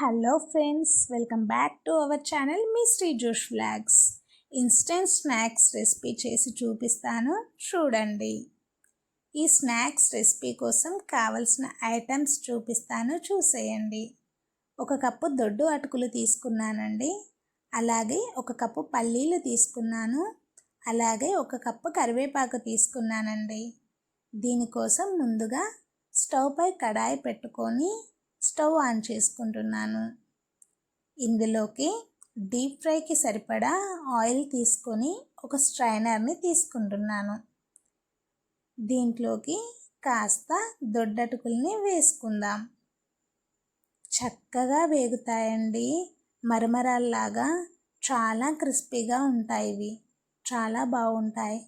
Hello friends welcome back to our channel me Shri Josh vlogs instant snacks recipe చేసి చూపిస్తాను చూడండి. ఈ స్నాక్స్ రెసిపీ కోసం కావలసిన ఐటమ్స్ చూపిస్తాను చూసేయండి. ఒక కప్పు దొడ్డు అటుకులు తీసుకున్నానండి. అలాగే ఒక కప్పు పల్లీలు తీసుకున్నాను. అలాగే ఒక కప్పు కరివేపాకు తీసుకున్నానండి. దీనికోసం ముందుగా స్టవ్ పై కడాయి పెట్టుకొని స్టవ్ ఆన్ చేసుకుంటున్నాను. ఇందులోకి డీప్ ఫ్రైకి సరిపడా ఆయిల్ తీసుకొని ఒక స్ట్రైనర్ని తీసుకుంటున్నాను. దీంట్లోకి కాస్త దొడ్డటుకుల్ని వేసుకుందాం. చక్కగా వేగుతాయండి. మరమరాల్లాగా చాలా క్రిస్పీగా ఉంటాయి ఇవి చాలా బాగుంటాయి.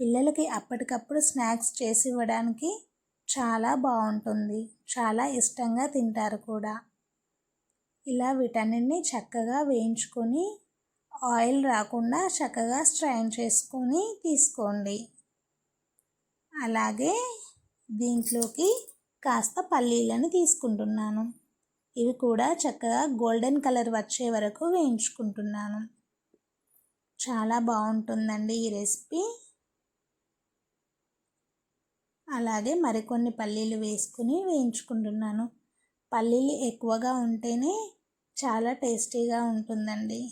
పిల్లలకి అప్పటికప్పుడు స్నాక్స్ చేసి ఇవ్వడానికి చాలా బాగుంటుంది. చాలా ఇష్టంగా తింటారు కూడా. ఇలా వీటన్నిటిని చక్కగా వేయించుకొని ఆయిల్ రాకుండా చక్కగా స్ట్రైన్ చేసుకొని తీసుకోండి. అలాగే దీంట్లోకి కాస్త పల్లీలను తీసుకుంటున్నాను. ఇవి కూడా చక్కగా గోల్డెన్ కలర్ వచ్చే వరకు వేయించుకుంటున్నాను. చాలా బాగుంటుందండి ఈ రెసిపీ. అలాగే మరికొన్ని పల్లీలు వేసుకుని వేయించుకుంటున్నాను. పల్లీలు ఎక్కువగా ఉంటేనే చాలా టేస్టీగా ఉంటుందండి.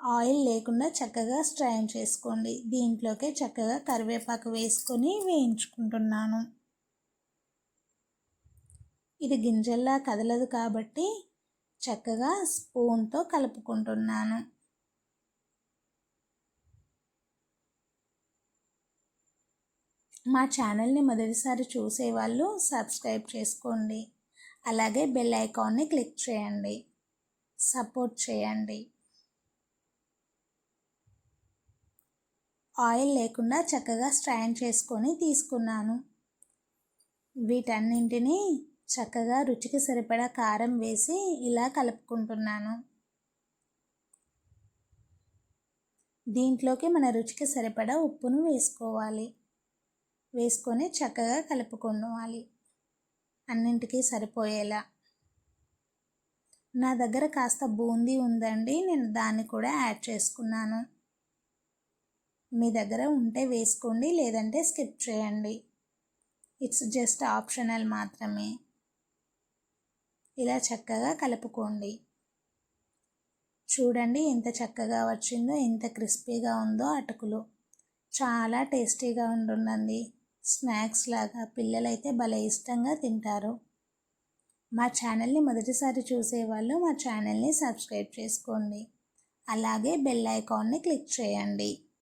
ఆయిల్ లేకుండా చక్కగా స్ట్రైన్ చేసుకోండి. దీంట్లోకే చక్కగా కరివేపాకు వేసుకొని వేయించుకుంటున్నాను. ఇది గింజల్లా కదలదు కాబట్టి చక్కగా స్పూన్తో కలుపుకుంటున్నాను. మా ఛానల్ని మొదటిసారి చూసేవాళ్ళు సబ్స్క్రైబ్ చేసుకోండి. అలాగే బెల్ ఐకాన్ని క్లిక్ చేయండి. సపోర్ట్ చేయండి. ఆయిల్ లేకుండా చక్కగా స్ట్రైన్ చేసుకొని తీసుకున్నాను. వీటన్నింటినీ చక్కగా రుచికి సరిపడా కారం వేసి ఇలా కలుపుకుంటున్నాను. దీంట్లోకి మన రుచికి సరిపడా ఉప్పును వేసుకోవాలి. వేసుకొని చక్కగా కలుపుకోవాలి. అన్నింటికి సరిపోయేలా. నా దగ్గర కాస్త బూందీ ఉందండి. నేను దాన్ని కూడా యాడ్ చేసుకున్నాను. మీ దగ్గర ఉంటే వేసుకోండి లేదంటే స్కిప్ చేయండి. ఇట్స్ జస్ట్ ఆప్షనల్ మాత్రమే. ఇలా చక్కగా కలుపుకోండి. చూడండి ఎంత చక్కగా వచ్చిందో ఎంత క్రిస్పీగా ఉందో అటుకులు. చాలా టేస్టీగా ఉంటుందండి స్నాక్స్ లాగా పిల్లలైతే భలే ఇష్టంగా తింటారు. మా ఛానల్ని మొదటిసారి చూసేవాళ్ళు మా ఛానల్ని సబ్స్క్రైబ్ చేసుకోండి. అలాగే బెల్ ఐకాన్ని క్లిక్ చేయండి.